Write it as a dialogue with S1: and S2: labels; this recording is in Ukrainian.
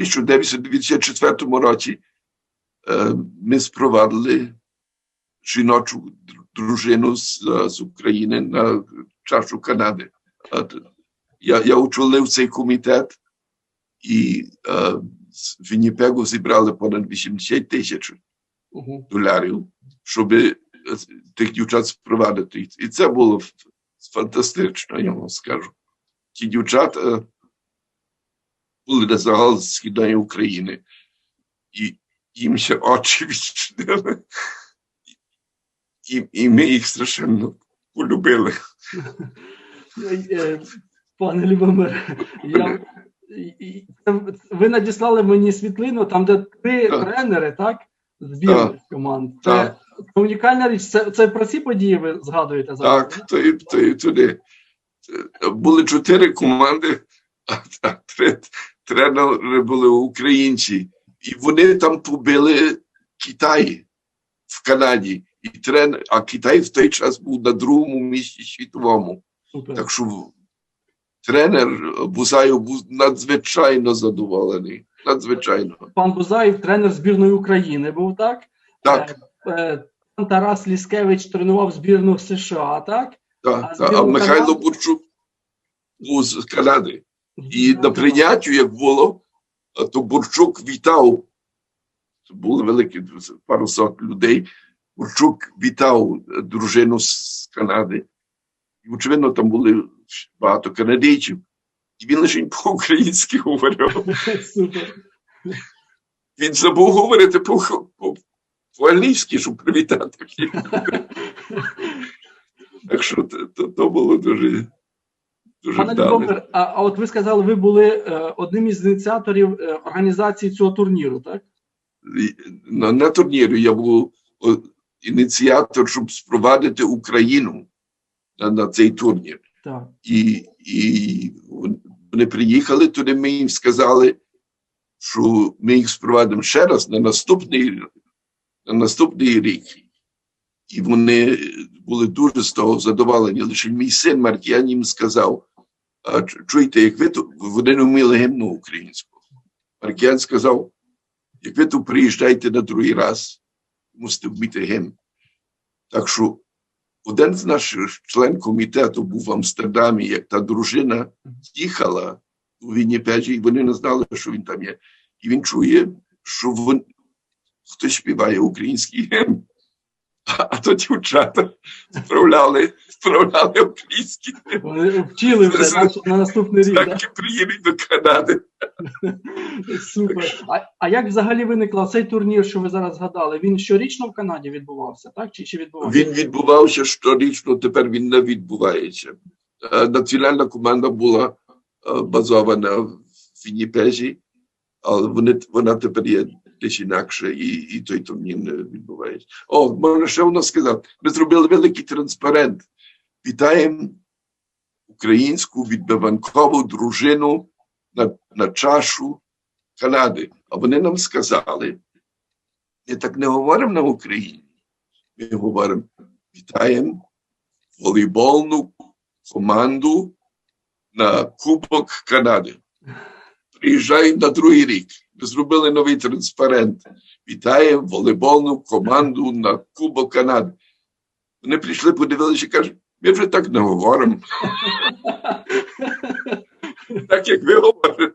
S1: 1994 році е, ми спровадили жіночу дружину з, з України на чашу Канади. Е, Я, я очолив цей комітет, і е, з Вінніпегу зібрали понад 80 тисяч доларів, щоб е, тих дівчат спровадити. І це було фантастично, я вам скажу. Ті дівчата були на загал з Східної України, і їм ще очі відчинили. І, і ми їх страшенно полюбили.
S2: Е, Пане Любомир, я, це- ви надіслали мені світлину, там, де три
S1: Так.
S2: тренери, так? Збірних команд. Це,
S1: Так.
S2: це унікальна річ. Це, це про ці події ви згадуєте зараз?
S1: Так, то і, то і туди. Були чотири команди, а, а три тренери були українці. І вони там побили Китай в Канаді. І трен... А Китай в той час був на другому місці світовому.
S2: Супер.
S1: Так що тренер Бузаєв був надзвичайно задоволений. Надзвичайно.
S2: Пан Бузаєв, тренер збірної України, був так?
S1: Так,
S2: Е, е, Пан Тарас Ліскевич тренував збірну США, так?
S1: так,
S2: а
S1: так. А Михайло
S2: Канади?
S1: Бурчук був з Канади. І на прийняттю, як було, то Бурчук вітав. Це було велике пару сот людей. Бурчук вітав дружину з Канади. І, очевидно, там були багато канадійців. І він лише по-українськи говорив. Він забув говорити по, по, по-англійськи, щоб привітати. Так що то було дуже, дуже
S2: Пане. Любомир, а, а от ви сказали, ви були е, одним із ініціаторів е, організації цього турніру, так?
S1: На, на турнірі я був о, ініціатор, щоб спровадити Україну на, на цей турнір.
S2: Так.
S1: І, і вони приїхали туди, ми їм сказали, що ми їх спровадимо ще раз на наступний, на наступний рік. І вони були дуже з того задоволені. Лише мій син Маркіян їм сказав: чуєте, як ви тут, вони не вміли гімну українську. Маркіян сказав, як ви тут приїжджаєте на другий раз, мусите вміти гімн. Так що один з наших член комітету був в Амстердамі, як та дружина їхала у Вінніпеді, і вони не знали, що він там є. І він чує, що він, хтось співає український гімн. А, то дівчата справляли, справляли український.
S2: Вони вчили вже на, на наступний рік.
S1: Так і приїдуть до Канади.
S2: Супер. А, а як взагалі виникла цей турнір, що ви зараз згадали? Він щорічно в Канаді відбувався, так? Чи, чи відбувався?
S1: Він відбувався щорічно, тепер він не відбувається. Е, Національна команда була е, базована в Вінніпезі, але вони, вона тепер є десь інакше, і, і той не відбувається. О, можна ще воно сказати. Ми зробили великий транспарент. Вітаємо українську відбиванкову дружину на, на чашу Канади. А вони нам сказали, ми так не говоримо на Україні. Ми говоримо, вітаємо волейбольну команду на Кубок Канади. Приїжджаємо на другий рік. Зробили новий транспарент. Вітаємо волейбольну команду на Кубок Канади. Вони прийшли, подивилися і кажуть, ми вже так не говоримо. Так як ви говорите.